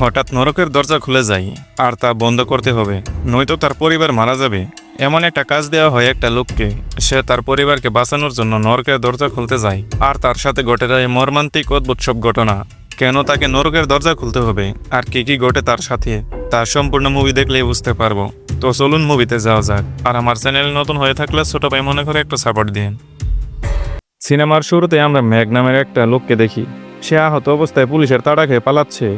হঠাৎ নরকের দরজা খুলে যায় আর তা বন্ধ করতে হবে, নয়তো তার পরিবার মারা যাবে। এমন একটা কাজ দেওয়া হয় একটা লোককে, সে তার পরিবারকে বাঁচানোর জন্য নরকের দরজা খুলতে যায় আর তার সাথে ঘটে যায় মর্মান্তিক অদ্ভুত সব ঘটনা। কেন তাকে নরকের দরজা খুলতে হবে? আর কি কি ঘটে তার সাথে? তার সম্পূর্ণ মুভি দেখলেই বুঝতে পারব। তো চলুন মুভিতে যাওয়া যাক। আর আমার চ্যানেল নতুন হয়ে থাকলে ছোট ভাই মনে করে একটু সাপোর্ট দিন সিনেমার শুরুতে আমরা ম্যাগ নামের একটা লোককে দেখি। সে আহত অবস্থায় পুলিশের তাড়া খেয়ে পালাচ্ছে।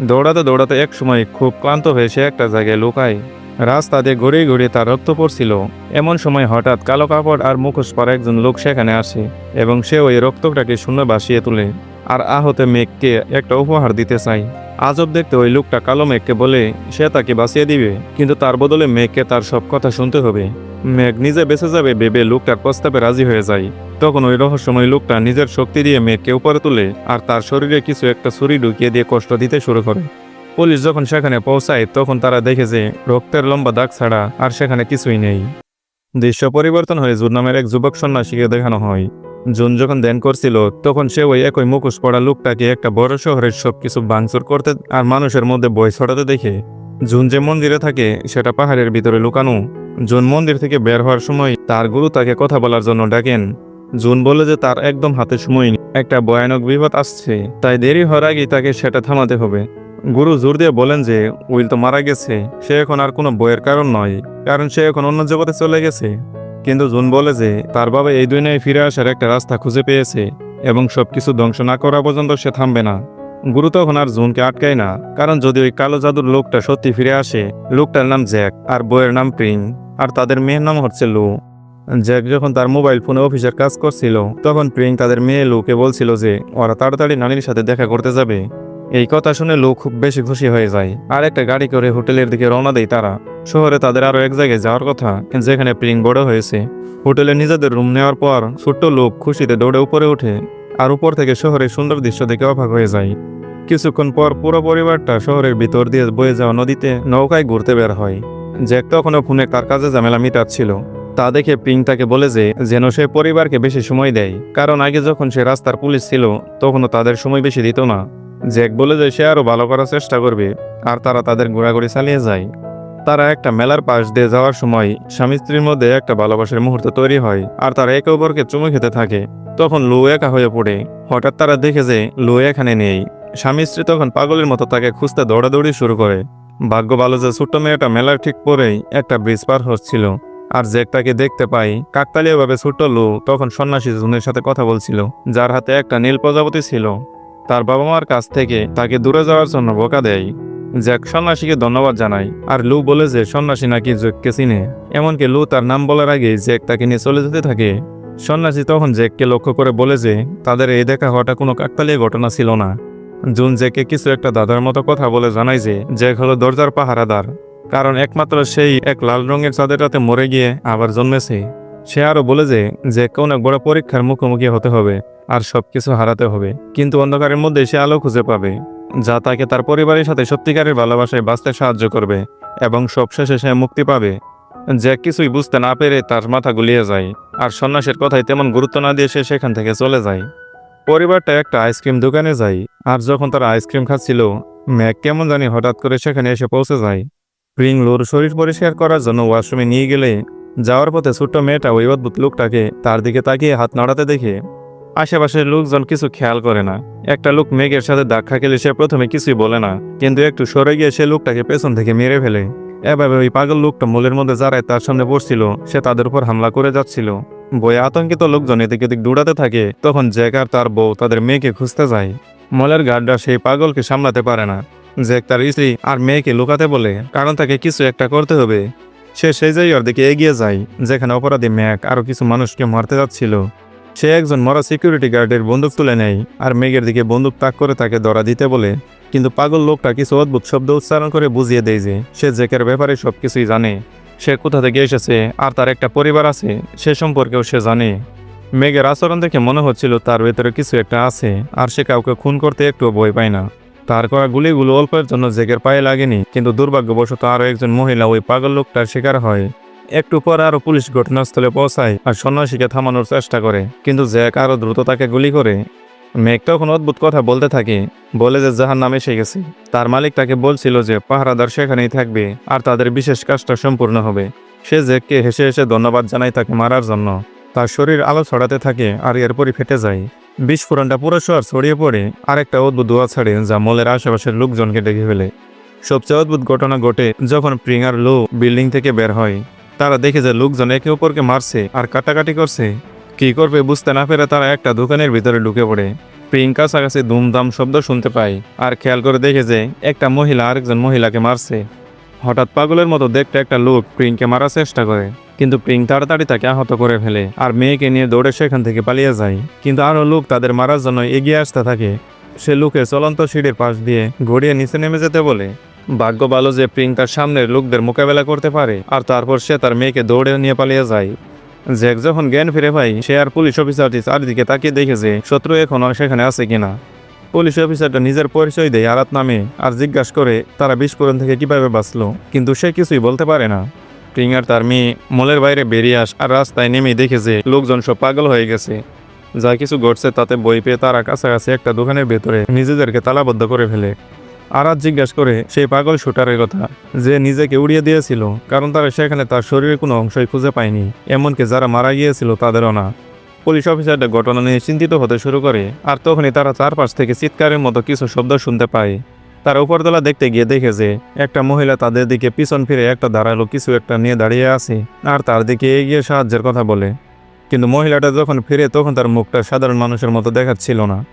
দৌড়াতে দৌড়াতে এক সময় খুব ক্লান্ত হয়ে সে একটা জায়গায় লুকায়। রাস্তা দিয়ে ঘুরে গড়িয়ে তার রক্ত পড়ছিল। এমন সময় হঠাৎ কালো কাপড় আর মুখোশ পরা একজন লোক সেখানে আসে এবং সে ওই রক্তটাকে শূন্য বাসিয়ে তোলে। আর আহত মেঘকে একটা উপহার দিতে চায়। আজব দেখতে ওই লোকটা কালো মেঘকে বলে, সে তাকে বাঁচিয়ে দিবে, কিন্তু তার বদলে মেঘকে তার সব কথা শুনতে হবে। মেঘ নিজে বেঁচে যাবে ভেবে লোকটার প্রস্তাবে রাজি হয়ে যায়। তখন ওই রহস্যময় লোকটা নিজের শক্তি দিয়ে মেঘকে উপরে তুলে আর তার শরীরে কিছু একটা ছুরি ঢুকিয়ে দিয়ে কষ্ট দিতে শুরু করে। পুলিশ যখন সেখানে পৌঁছায়, তখন তারা দেখে যে রক্তের লম্বা দাগ ছাড়া আর সেখানে কিছুই নেই। দৃশ্য পরিবর্তন হয়ে জুন নামের এক যুবক সন্ন্যাসীকে দেখানো হয়। জুন যখন ধ্যান করছিল, তখন সে ওই একই মুখোশ পড়া লোকটাকে একটা বড় শহরের সব কিছু ভাঙচুর করতে আর মানুষের মধ্যে বই ছড়াতে দেখে। জুন যে মন্দিরে থাকে, সেটা পাহাড়ের ভিতরে লুকানো। জুন মন্দির থেকে বের হওয়ার সময় তার গুরু তাকে কথা বলার জন্য ডাকেন। জুন বলে যে তার একদম হাতে সময় নেই। একটা ভয়ানক বিপদ আসছে, তাই দেরি হওয়ার আগেই তাকে সেটা থামাতে হবে। গুরু জোর দিয়ে বলেন যে, উইল তো মারা গেছে, সে এখন আর কোনো বইয়ের কারণ নয়, কারণ সে এখন অন্য জগতে চলে গেছে। কিন্তু জুন বলে যে, তার বাবা এই দুনিয়ায় ফিরে আসার একটা রাস্তা খুঁজে পেয়েছে, এবং সবকিছু ধ্বংস না করা পর্যন্ত সে থামবে না। গুরু তখন আর জুনকে আটকায় না, কারণ যদি ওই কালো জাদুর লোকটা সত্যি ফিরে আসে, লোকটার নাম জ্যাক, আর বইয়ের নাম প্রিং আর তাদের মেয়ের নাম হচ্ছে লু। জ্যাক যখন তার মোবাইল ফোনে অফিসের কাজ করছিল, তখন প্রিং তাদের মেয়ে লুকে বলছিল যে, ওরা তাড়াতাড়ি নানির সাথে দেখা করতে যাবে। এই কথা শুনে লু খুব বেশি খুশি হয়ে যায়। আর একটা গাড়ি করে হোটেলের দিকে রওনা দেয় তারা। শহরে তাদের আরও এক জায়গায় যাওয়ার কথা, যেখানে প্রিং বড় হয়েছে। হোটেলে নিজেদের রুম নেওয়ার পর ছোট্ট লোক খুশিতে দৌড়ে উপরে ওঠে আর উপর থেকে শহরের সুন্দর দৃশ্য দেখে অবাক হয়ে যায়। কিছুক্ষণ পর পুরো পরিবারটা শহরের ভিতর দিয়ে বয়ে যাওয়া নদীতে নৌকায় ঘুরতে বের হয়। জ্যাক তখনও ফোনে তার কাজে ঝামেলা মিটাচ্ছিল। তা দেখে পিং তাকে বলে যে, যেন সে পরিবারকে বেশি সময় দেয়। কারণ আগে যখন সে রাস্তার পুলিশ ছিল, তখনও তাদের সময় বেশি দিত না। জ্যাক বলে যে, সে আরও ভালো করার চেষ্টা করবে, আর তারা তাদের ঘোরাঘুরি চালিয়ে যায়। তারা একটা মেলার পাশ দিয়ে যাওয়ার সময় স্বামী স্ত্রীর মধ্যে একটা ভালোবাসার মুহূর্ত তৈরি হয়, আর তারা একে অপরকে চুমু খেতে থাকে। তখন লু একা হয়ে পড়ে। হঠাৎ তারা দেখে যে, লু এখানে নেই। স্বামী স্ত্রী তখন পাগলের মতো তাকে খুঁজতে দৌড়াদৌড়ি শুরু করে। ভাগ্য ভালো যে ছোট্ট মেয়েটা মেলার ঠিক পরেই একটা ব্রিজ পার হচ্ছিল। আর জ্যাক তাকে দেখতে পাই কাকতালীয়ভাবে ছোট্ট লু তখন সন্ন্যাসী জুনের সাথে কথা বলছিল, যার হাতে একটা নীল প্রজাপতি ছিল। তার বাবা মার কাছ থেকে তাকে দূরে যাওয়ার জন্য বোকা দেয়। জ্যাক সন্ন্যাসীকে ধন্যবাদ জানায়, আর লু বলে যে সন্ন্যাসী নাকি জ্যাককে চিনে। এমনকি লু তার নাম বলার আগে জ্যাক তাকে নিয়ে চলে যেতে থাকে। সন্ন্যাসী তখন জ্যাককে লক্ষ্য করে বলে যে, তাদের এই দেখা হওয়াটা কোনো কাকতালীয় ঘটনা ছিল না। জুন জ্যাককে কিছু একটা দাদার মতো কথা বলে জানায় যে জ্যাক হলো দরজার পাহারাদার। কারণ একমাত্র সেই এক লাল রঙের চাঁদের রাতে মরে গিয়ে আবার জন্মেছে। সে আরও বলে যে জ্যাককে অনেক বড় পরীক্ষার মুখোমুখি হতে হবে আর সব কিছু হারাতে হবে। কিন্তু অন্ধকারের মধ্যে সে আলো খুঁজে পাবে, যা তাকে তার পরিবারের সাথে সত্যিকারের ভালোবাসায় বাঁচতে সাহায্য করবে এবং সবশেষে সে মুক্তি পাবে। যে কিছুই বুঝতে না পেরে তার মাথা গুলিয়ে যায়, আর সন্ন্যাসের কথায় তেমন গুরুত্ব না দিয়ে সে সেখান থেকে চলে যায়। পরিবারটা একটা আইসক্রিম দোকানে যায়, আর যখন তারা আইসক্রিম খাচ্ছিল ম্যাক কেমন জানি হঠাৎ করে সেখানে এসে পৌঁছে যায়। প্রিং লোর শরীর পরিষ্কার করার জন্য ওয়াশরুমে নিয়ে গেলে যাওয়ার পথে ছোট্ট মেয়েটা ওই অদ্ভুত লোকটাকে তার দিকে তাকিয়ে হাত নাড়াতে দেখে আশেপাশের লোকজন কিছু খেয়াল করে না। একটা লোক মেঘের সাথে ধাক্কা খেলে সে প্রথমে কিছুই বলে না, কিন্তু একটু সরে গিয়ে সে লোকটাকে পেছন থেকে মেরে ফেলে। এভাবে ওই পাগল লোকটা মূলের মধ্যে যারাই তার সামনে বসছিল, সে তাদের উপর হামলা করে যাচ্ছিল। বয়ে আতঙ্কিত লোকজন এদিক এদিক দৌড়াতে থাকে, তখন জ্যাক আর তার বউ তাদের মেয়েকে খুঁজতে যায়। মলের গার্ডরা সেই পাগলকে সামলাতে পারে না। জ্যাক তার স্ত্রী আর মেয়েকে লুকাতে বলে, কারণ তাকে কিছু একটা করতে হবে। সে সেই জায়গার দিকে এগিয়ে যায়, যেখানে অপরাধী ম্যাক আরও কিছু মানুষকে মারতে যাচ্ছিল। সে একজন মরা সিকিউরিটি গার্ডের বন্দুক তুলে নেয়, আর মেঘের দিকে বন্দুক তাক করে তাকে ধরা দিতে বলে। কিন্তু পাগল লোকটা কিছু অদ্ভুত শব্দ উচ্চারণ করে বুঝিয়ে দেয় যে, সে জেকের ব্যাপারে সব কিছুই জানে। সে কোথা থেকে এসেছে, আর তার একটা পরিবার আছে, সে সম্পর্কেও সে জানে। মেঘের আচরণ দেখে মনে হচ্ছিল তার ভেতরে কিছু একটা আছে, আর সে কাউকে খুন করতে একটু ভয় পায় না। তার করা গুলিগুলো অল্পের জন্য জেকের পায়ে লাগেনি, কিন্তু দুর্ভাগ্যবশত আরও একজন মহিলা ওই পাগল লোকটার শিকার হয়। একটু পর আরও পুলিশ ঘটনাস্থলে পৌঁছায় আর সন্ন্যাসীকে থামানোর চেষ্টা করে, কিন্তু জ্যাক আরও দ্রুত তাকে গুলি করে। মেঘ তখন অদ্ভুত কথা বলতে থাকে, বলে যে জাহান নামে এসে গেছে। তার মালিক তাকে বলছিল যে পাহারাদার সেখানেই থাকবে, আর তাদের বিশেষ কাজটা সম্পূর্ণ হবে। সে জেককে হেসে হেসে ধন্যবাদ জানায় তাকে মারার জন্য। তার শরীর আলো ছড়াতে থাকে আর এরপরই ফেটে যায়। বিস্ফোরণটা পুরো শহর ছড়িয়ে পড়ে আর একটা অদ্ভুত দোয়া ছাড়ে যা মলের আশেপাশের লোকজনকে ডেকে ফেলে। সবচেয়ে অদ্ভুত ঘটনা ঘটে যখন প্রিঙ্গার লো বিল্ডিং থেকে বের হয়। তারা দেখে যে লোকজন একে অপরকে মারছে আর কাটাকাটি করছে। কি করবে বুঝতে না পেরে তারা একটা দোকানের ভিতরে ঢুকে পড়ে। প্রিং কাছাকাছি দুমদাম শব্দ শুনতে পায় আর খেয়াল করে দেখে যে একটা মহিলা আরেকজন মহিলাকে মারছে। হঠাৎ পাগলের মতো দেখতে একটা লোক প্রিংকে মারার চেষ্টা করে। কিন্তু প্রিং তাড়াতাড়ি তাকে আহত করে ফেলে আর মেয়েকে নিয়ে দৌড়ে সেখান থেকে পালিয়ে যায়। কিন্তু আরও লোক তাদের মারার জন্য এগিয়ে আসতে থাকে। সে লোকে চলন্ত সিঁড়ির পাশ দিয়ে গড়িয়ে নিচে নেমে যেতে বলে। ভাগ্য ভালো যে প্রিং তার সামনের লোকদের মোকাবেলা করতে পারে আর তারপর সে তার মেয়েকে দৌড়ে নিয়ে পালিয়ে যায়। জ্যাক যখন জ্ঞান ফিরে পায়, সে আর পুলিশ অফিসারটি চারিদিকে তাকিয়ে দেখে যে শত্রু এখনও সেখানে আছে কিনা। পুলিশ অফিসারটা নিজের পরিচয় দেয় আরাত নামে আর জিজ্ঞাসা করে তারা বিস্ফোরণ থেকে কীভাবে বাঁচলো। কিন্তু সে কিছুই বলতে পারে না। প্রিঙ্গার তার মেয়ে মলের বাইরে বেরিয়ে আস আর রাস্তায় নেমে দেখে যে লোকজন সব পাগল হয়ে গেছে। যা কিছু ঘটছে তাতে বই পেয়ে তারা কাছাকাছি একটা দোকানের ভেতরে নিজেদেরকে তালাবদ্ধ করে ফেলে। আরাত জিজ্ঞাসা করে সেই পাগল শুটারের কথা যে নিজেকে উড়িয়ে দিয়েছিল? কারণ তারা সেখানে তার শরীরের কোনো অংশই খুঁজে পায়নি। এমনকি যারা মারা গিয়েছিল তাদেরও না। পুলিশ অফিসারটা ঘটনা নিয়ে চিন্তিত হতে শুরু করে, আর তখনই তারা চারপাশ থেকে চিৎকারের মতো কিছু শব্দ শুনতে পায়। তারা উপরতলা দেখতে গিয়ে দেখে যে একটা মহিলা তাদের দিকে পিছন ফিরে একটা দাঁড়াল কিছু একটা নিয়ে দাঁড়িয়ে আছে আর তার দিকে এগিয়ে সাহায্যের কথা বলে। কিন্তু মহিলাটা যখন ফিরে তখন তার মুখটা সাধারণ মানুষের মতো দেখাচ্ছিল না।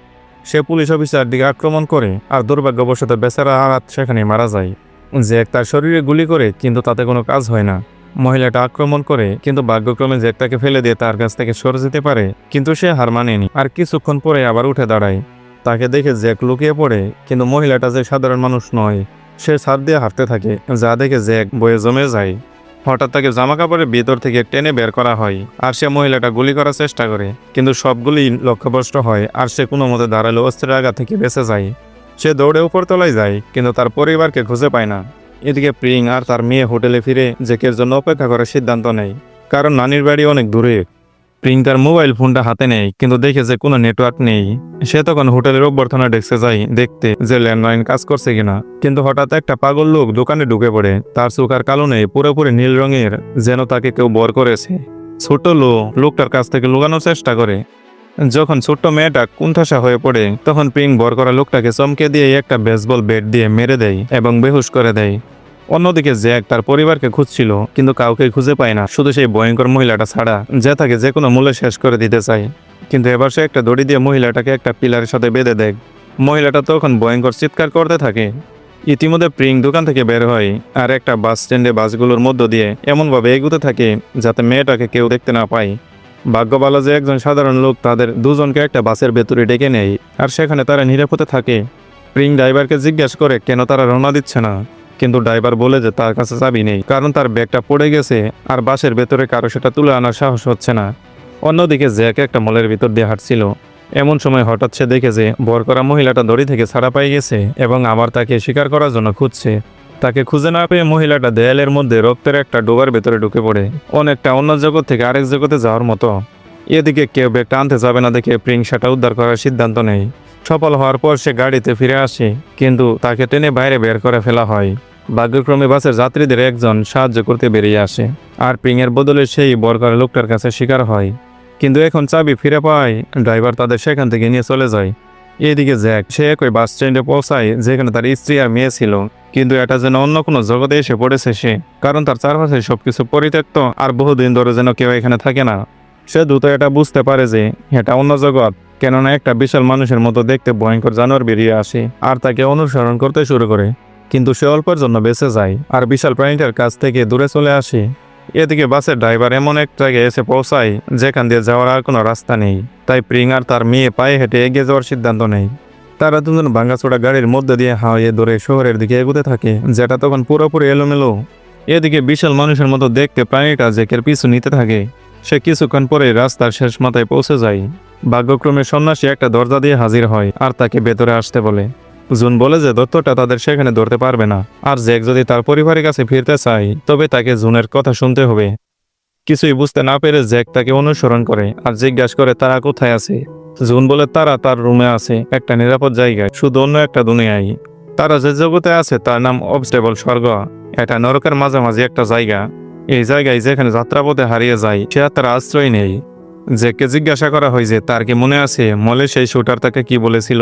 সে পুলিশ অফিসার দিকে আক্রমণ করে আর দুর্ভাগ্যবশত বেচারা আঘাত সেখানে মারা যায়। জ্যাক তার শরীরে গুলি করে কিন্তু তাতে কোনো কাজ হয় না। মহিলাটা আক্রমণ করে কিন্তু ভাগ্যক্রমে জ্যাকটাকে ফেলে দিয়ে তার কাছ থেকে সরে যেতে পারে কিন্তু সে হার মানেনি। আর কিছুক্ষণ পরে আবার উঠে দাঁড়ায়। তাকে দেখে জ্যাক লুকিয়ে পড়ে, কিন্তু মহিলাটা যে সাধারণ মানুষ নয়, সে ছাদ দিয়ে হাঁটতে থাকে, যা দেখে জ্যাক বয়ে জমে যায়। হঠাৎ তাকে জামা কাপড়ের ভিতর থেকে টেনে বের করা হয়, আর সে মহিলাটা গুলি করার চেষ্টা করে, কিন্তু সবগুলি লক্ষ্যভ্রষ্ট হয়, আর সে কোনো মতে দাঁড়াল অস্ত্রের আঘাত থেকে বেঁচে যায়। সে দৌড়ে উপর তলায় যায়, কিন্তু তার পরিবারকে খুঁজে পায় না। এদিকে প্রিং আর তার মেয়ে হোটেলে ফিরে জেকের জন্য অপেক্ষা করার সিদ্ধান্ত নেয়, কারণ নানির বাড়ি অনেক দূরে। প্রিং তার মোবাইল ফোনটা হাতে নেয় কিন্তু দেখে যে কোনো নেটওয়ার্ক নেই। সে তখন হোটেলের অভ্যর্থনা ডেস্কে যায়, দেখতে যে ল্যান্ডলাইন কাজ করছে কিনা। কিন্তু হঠাৎ একটা পাগল লোক দোকানে ঢুকে পড়ে। তার চোখ আর কালো নেই, পুরোপুরি নীল রঙের, যেন তাকে কেউ বর করেছে। ছোট লো লোকটার কাছ থেকে লুকানোর চেষ্টা করে। যখন ছোট্ট মেয়েটা কুণ্ঠাসা হয়ে পড়ে, তখন পিং বর করা লোকটাকে চমকে দিয়ে একটা বেসবল ব্যাট দিয়ে মেরে দেয় এবং বেহুশ করে দেয়। অন্যদিকে জ্যাক তার পরিবারকে খুঁজছিল, কিন্তু কাউকে খুঁজে পায় না। শুধু সেই ভয়ঙ্কর মহিলাটা ছাড়া যে তাকে যে কোনো মূল্যে শেষ করে দিতে চায়। কিন্তু এবার সে একটা দড়ি দিয়ে মহিলাটাকে একটা পিলারের সাথে বেঁধে দেয়। মহিলাটা তখন ভয়ঙ্কর চিৎকার করতে থাকে। ইতিমধ্যে প্রিং দোকান থেকে বের হয় আর একটা বাস স্ট্যান্ডে বাসগুলোর মধ্য দিয়ে এমনভাবে এগুতে থাকে যাতে মেয়েটাকে কেউ দেখতে না পায়। ভাগ্য ভালো যে একজন সাধারণ লোক তাদের দুজনকে একটা বাসের ভেতরে ডেকে নেয়, আর সেখানে তারা নিরাপদে থাকে। প্রিং ড্রাইভারকে জিজ্ঞাসা করে কেন তারা রওনা দিচ্ছে না। কিন্তু ড্রাইভার বলে যে তার কাছে চাবি নেই, কারণ তার ব্যাগটা পড়ে গেছে আর বাসের ভেতরে কারও সেটা তুলে আনার সাহস হচ্ছে না। অন্যদিকে জ্যাক একটা মলের ভিতর দিয়ে হাঁটছিল। এমন সময় হঠাৎ সে দেখে যে বর করা মহিলাটা দড়ি থেকে ছাড়া পাই গেছে এবং আবার তাকে শিকার করার জন্য খুঁজছে। তাকে খুঁজে না পেয়ে মহিলাটা দেয়ালের মধ্যে রক্তের একটা ডোবার ভেতরে ঢুকে পড়ে। অনেকটা অন্য জগৎ থেকে আরেক জগতে যাওয়ার মতো। এদিকে কেউ ব্যাগটা আনতে যাবে না দেখে প্রিং সেটা উদ্ধার করার সিদ্ধান্ত নেয়। সফল হওয়ার পর সে গাড়িতে ফিরে আসে, কিন্তু তাকে টেনে বাইরে বের করে ফেলা হয়। ভাগ্যক্রমে বাসের যাত্রীদের একজন সাহায্য করতে বেরিয়ে আসে। আর প্রিংয়ের বদলে সেই বরকার লোকটার কাছে শিকার হয়। কিন্তু এখন চাবি ফিরে পায়, ড্রাইভার তাদের সেখান থেকে নিয়ে চলে যায়। এদিকে জ্যাক, সে একই বাস স্ট্যান্ডে পৌঁছায়, যেখানে তার স্ত্রী আর মেয়ে ছিল। কিন্তু এটা যেন অন্য কোনো জগতে এসে পড়েছে সে, কারণ তার চারপাশে সবকিছু পরিত্যক্ত আর বহুদিন ধরে যেন কেউ এখানে থাকে না। সে দ্রুত এটা বুঝতে পারে যে, এটা অন্য জগৎ, কেননা একটা বিশাল মানুষের মতো দেখতে ভয়ঙ্কর জানোয়ার বেরিয়ে আসে, আর তাকে অনুসরণ করতে শুরু করে। কিন্তু সে অল্পের জন্য বেঁচে যায় আর বিশাল প্রাণীটার কাছ থেকে দূরে চলে আসে। এদিকে বাসের ড্রাইভার এমন এক জায়গায় এসে পৌঁছায়, যেখান দিয়ে যাওয়ার আর কোনো রাস্তা নেই। তাই প্রিং আর তার মেয়ে পায়ে হেঁটে এগিয়ে যাওয়ার সিদ্ধান্ত নেয়। তারা দুজন ভাঙাচোড়া গাড়ির মধ্যে দিয়ে হাওয়ে ধরে শহরের দিকে এগোতে থাকে, যেটা তখন পুরোপুরি এলোমেলো। এদিকে বিশাল মানুষের মতো দেখতে প্রাণীটা জেকের পিছু নিতে থাকে। সে কিছুক্ষণ পরে রাস্তার শেষ মাথায় পৌঁছে যায়। ভাগ্যক্রমে সন্ন্যাসী একটা দরজা দিয়ে হাজির হয় আর তাকে ভেতরে আসতে বলে। জুন বলে যে দত্তটা তাদের সেখানে ধরতে পারবে না। আর জেক যদি তার পরিবারের কাছে ফিরতে চায়, তবে তাকে জুনের কথা শুনতে হবে। কিছুই বুঝতে না পেরে জ্যাক তাকে অনুসরণ করে আর জিজ্ঞাসা করে, তারা কোথায় আছে? জুন বলে, তারা তার রুমে আছে, একটা নিরাপদ জায়গায়, শুধু অন্য একটা দুনিয়ায়। তারা যে জগতে আছে, তার নাম অবস্টেবল স্বর্গ। এটা নরকের মাঝামাঝি একটা জায়গা। এই জায়গায় যেখানে যাত্রাপথে হারিয়ে যায়, সে আর তার আশ্রয় নেই। জ্যাককে জিজ্ঞাসা করা হয় যে, তার কি মনে আছে মলে সেই শুটার তাকে কি বলেছিল?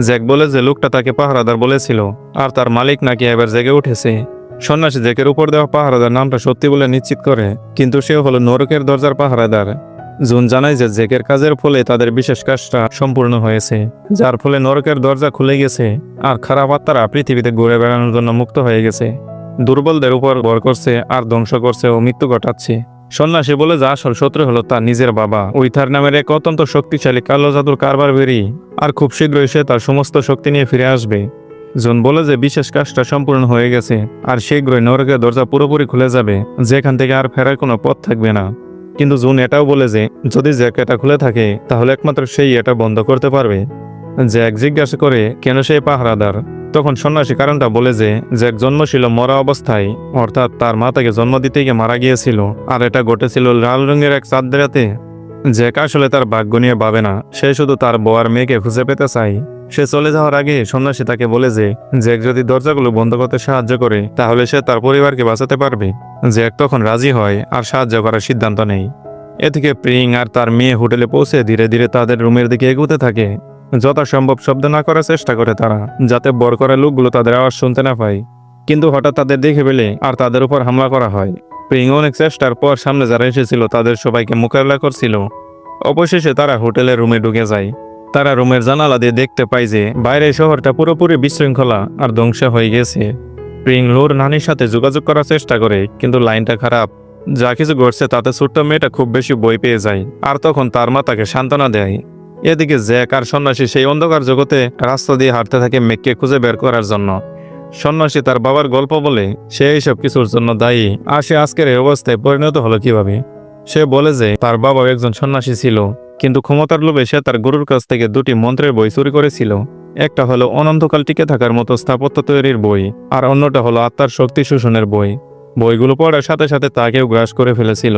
জ্যাক বলে যে লোকটা তাকে পাহারাদার বলেছিল, আর তার মালিক নাকি এবার জেগে উঠেছে। সন্ন্যাসী জ্যাকের উপর দেওয়া পাহারাদার নামটা সত্যি বলে নিশ্চিত করে, কিন্তু সে হলো নরকের দরজার পাহারাদার। জুন জানায় যে জেকের কাজের ফলে তাদের বিশেষ কাজটা সম্পূর্ণ হয়েছে, যার ফলে নরকের দরজা খুলে গেছে, আর খারাপ আত্মারা পৃথিবীতে ঘুরে বেড়ানোর জন্য মুক্ত হয়ে গেছে। দুর্বলদের উপর ভর করছে আর ধ্বংস করছে ও মৃত্যু ঘটাচ্ছে। সন্ন্যাসী বলে, যে আসল শত্রু হলো তার নিজের বাবা। উইথার নামের এক অত্যন্ত শক্তিশালী কালো জাদুর কারবার বেরি। আর খুব শীঘ্রই সে তার সমস্ত শক্তি নিয়ে ফিরে আসবে। জোন বলে যে, বিশেষ কাজটা সম্পূর্ণ হয়ে গেছে। আর শীঘ্রই নরকের দরজা পুরোপুরি খুলে যাবে। যেখান থেকে আর ফেরার কোনো পথ থাকবে না। কিন্তু জুন এটাও বলে যে, যদি জ্যাক এটা খুলে থাকে, তাহলে একমাত্র সেই এটা বন্ধ করতে পারবে। জ্যাক জিজ্ঞাসা করে, কেন সেই পাহারাদার? তখন সন্ন্যাসী কারণটা বলে যে জ্যাক জন্ম ছিল মরা অবস্থায়, অর্থাৎ তার মা তাকে জন্ম দিতে গিয়ে মারা গিয়েছিল, আর এটা ঘটেছিল লাল রঙের এক চাঁদ রাতে জ্যাক আসলে তার ভাগ্য নিয়ে ভাবে না, সে শুধু তার বউয়ার মেয়েকে খুঁজে পেতে চায়। সে চলে যাওয়ার আগে সন্ন্যাসী তাকে বলে যে জ্যাক যদি দরজাগুলো বন্ধ করতে সাহায্য করে, তাহলে সে তার পরিবারকে বাঁচাতে পারবে। জ্যাক তখন রাজি হয়, আর সাহায্য করার সিদ্ধান্ত নেয়। এদিকে প্রিং আর তার মেয়ে হোটেলে পৌঁছে ধীরে ধীরে তাদের রুমের দিকে এগোতে থাকে। যথাসম্ভব শব্দ না করার চেষ্টা করে তারা, যাতে বর করা লোকগুলো তাদের আওয়াজ শুনতে না পায়। কিন্তু হঠাৎ তাদের দেখে পেলে আর তাদের উপর হামলা করা হয়। প্রিং অনেক চেষ্টার পর সামনে যারা এসেছিল, তাদের সবাইকে মোকাবিলা করছিল। অবশেষে তারা হোটেলের রুমে ঢুকে যায়। তারা রুমের জানালা দিয়ে দেখতে পায় যে, বাইরে শহরটা পুরোপুরি বিশৃঙ্খলা আর ধ্বংস হয়ে গেছে। প্রিং লোর নানির সাথে যোগাযোগ করার চেষ্টা করে, কিন্তু লাইনটা খারাপ। যা কিছু ঘটছে তাতে ছোট্ট মেয়েটা খুব বেশি বই পেয়ে যায়, আর তখন তার মা তাকে সান্ত্বনা দেয়। এদিকে জ্যাক আর সন্ন্যাসী সেই অন্ধকার জগতে রাস্তা দিয়ে হাঁটতে থাকে মেঘকে খুঁজে বের করার জন্য। সন্ন্যাসী তার বাবার গল্প বলে সে এইসব কিছুর জন্য দায়ী। আর সে আজকের এই অবস্থায় পরিণত হলো কীভাবে? সে বলে যে, তার বাবাও একজন সন্ন্যাসী ছিল, কিন্তু ক্ষমতার লোভে সে তার গুরুর কাছ থেকে দুটি মন্ত্রের বই চুরি করেছিল। একটা হলো অনন্তকাল টিকে থাকার মতো স্থাপত্য তৈরির বই, আর অন্যটা হলো আত্মার শক্তি শোষণের বই। বইগুলো পড়ার সাথে সাথে তাকেও গ্রাস করে ফেলেছিল।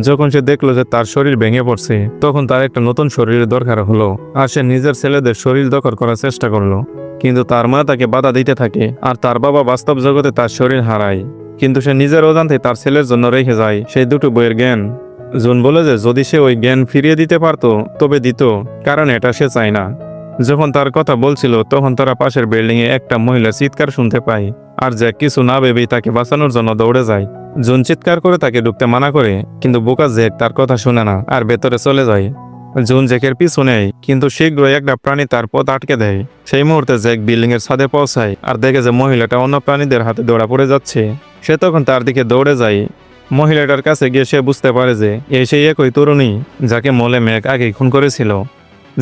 যখন সে দেখল যে তার শরীর ভেঙে পড়ছে, তখন তার একটা নতুন শরীরের দরকার হলো, আর সে নিজের ছেলেদের শরীর দখল করার চেষ্টা করল। কিন্তু তার মা তাকে বাধা দিতে থাকে, আর তার বাবা বাস্তব জগতে তার শরীর হারায়। কিন্তু সে নিজের অজান্তে তার ছেলের জন্য রেখে যায়, সেই দুটো বইয়ের জ্ঞান। জুন বলে যে, যদি সে ওই জ্ঞান ফিরিয়ে দিতে পারতো, তবে দিত, কারণ এটা সে চায় না। যখন তার কথা বলছিল, তখন তারা পাশের বিল্ডিং এ একটা মহিলা চিৎকার শুনতে পায়, আর যে কিছু না ভেবেই তাকে বাঁচানোর জন্য দৌড়ে যায়। জুন চিৎকার করে তাকে ঢুকতে মানা করে, কিন্তু বোকা জ্যাক তার কথা শুনে না আর ভেতরে চলে যায়। জুন জ্যাকের পিছু নেয়, কিন্তু শীঘ্রই একটা প্রাণী তার পথ আটকে দেয়। সেই মুহূর্তে জ্যাক বিল্ডিং এর ছাদে পৌঁছায় আর দেখে যে মহিলাটা অন্য প্রাণীদের হাতে দৌড়া পড়ে যাচ্ছে। সে তখন তার দিকে দৌড়ে যায়। মহিলাটার কাছে গিয়ে সে বুঝতে পারে যে এই সেই একই তরুণী যাকে মলে মেঘ আগেই খুন করেছিল।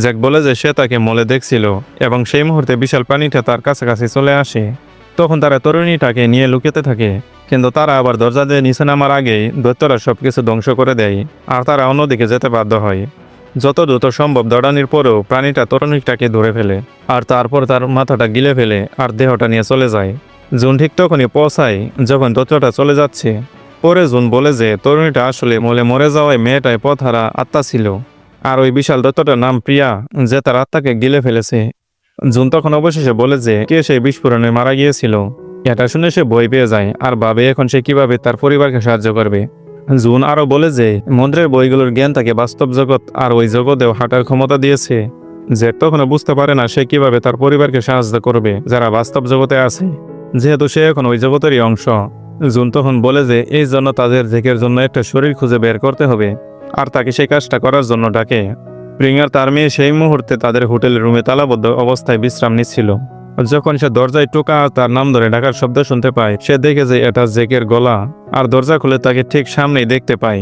জ্যাক বলে যে সে তাকে মলে দেখছিল এবং সেই মুহূর্তে বিশাল প্রাণীটা তার কাছাকাছি চলে আসে। তখন তারা তরুণীটাকে নিয়ে লুকিয়ে থাকে। কিন্তু তারা আবার দরজা দিয়ে নিচে নামার আগেই দৈত্যরা সবকিছু ধ্বংস করে দেয়, আর তারা অন্যদিকে যেতে বাধ্য হয়। যত দ্রুত সম্ভব দড়ানির পরেও প্রাণীটা তরুণীটাকে ধরে ফেলে, আর তারপর তার মাথাটা গিলে ফেলে আর দেহটা নিয়ে চলে যায়। জুন ঠিক তখনই পৌঁছায় যখন দৈত্যটা চলে যাচ্ছে। পরে জুন বলে যে তরুণীটা আসলে মলে মরে যাওয়ায় মেয়েটায় পথহারা আত্মা ছিল, আর ওই বিশাল দত্তটার নাম প্রিয়া, যে তার আত্মাকে গিলে ফেলেছে। জুন তখন অবশেষে বলে যে কে সেই বিস্ফোরণে মারা গিয়েছিল? এটা শুনে সে বই পেয়ে যায়, আর ভাবে এখন সে কীভাবে তার পরিবারকে সাহায্য করবে। জুন আরও বলে যে, মন্ত্রের বইগুলোর জ্ঞান তাকে বাস্তব জগৎ আর ওই জগতেও হাঁটার ক্ষমতা দিয়েছে। যে তখনও বুঝতে পারে না সে কীভাবে তার পরিবারকে সাহায্য করবে, যারা বাস্তব জগতে আছে। যেহেতু সে এখন ওই জগতেরই অংশ। জুন তখন বলে যে, এই জন্য তাদের জেকের জন্য একটা শরীর খুঁজে বের করতে হবে, আর তাকে সেই কাজটা করার জন্য ডাকে। প্রিঙ্গার তার মেয়ে সেই মুহূর্তে তাদের হোটেল রুমে তালাবদ্ধ অবস্থায় বিশ্রাম নিচ্ছিল। যখন সে দরজায় টোকা তার নাম ধরে ডাকার শব্দ শুনতে পায়, সে দেখে যে এটা জেকের গলা। আর দরজা খুলে তাকে ঠিক সামনেই দেখতে পায়।